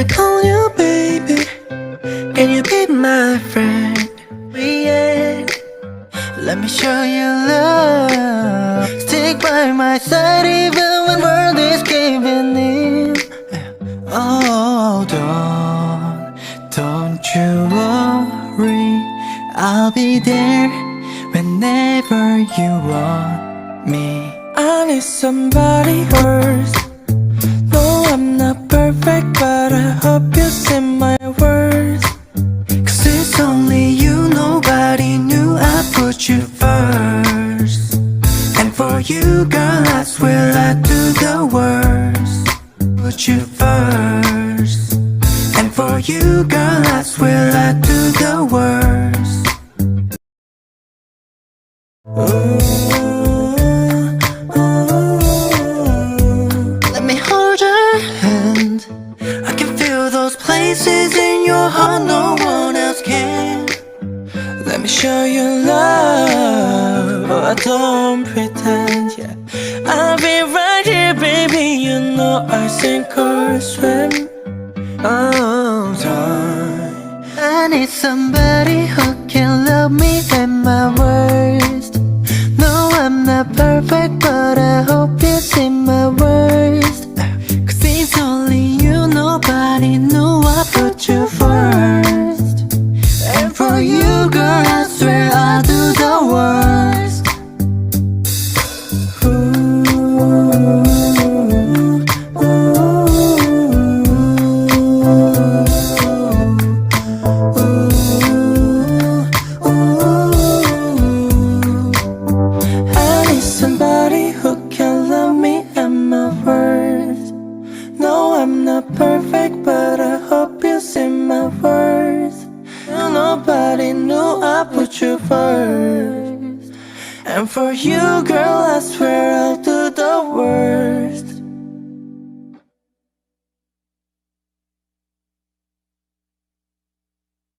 I call you baby? Can you be my friend? Yeah. Let me show you love. Stick by my side even when world is giving in. Oh, don't, don't you worry. I'll be there whenever you want me. I need somebody else. First. And for you, girl, I swear I'd do the worst. Put you first. And for you, girl, I swear I'd do the worst. Let me hold your hand. I can feel those places in your heart no one else can. Let me show you love. I don't pretend, yeah. I'll be right here, baby. You know I sink or swim. Oh, time. I need somebody who can love me at my worst. No, I'm not perfect, but I put you first. And for you, girl, I swear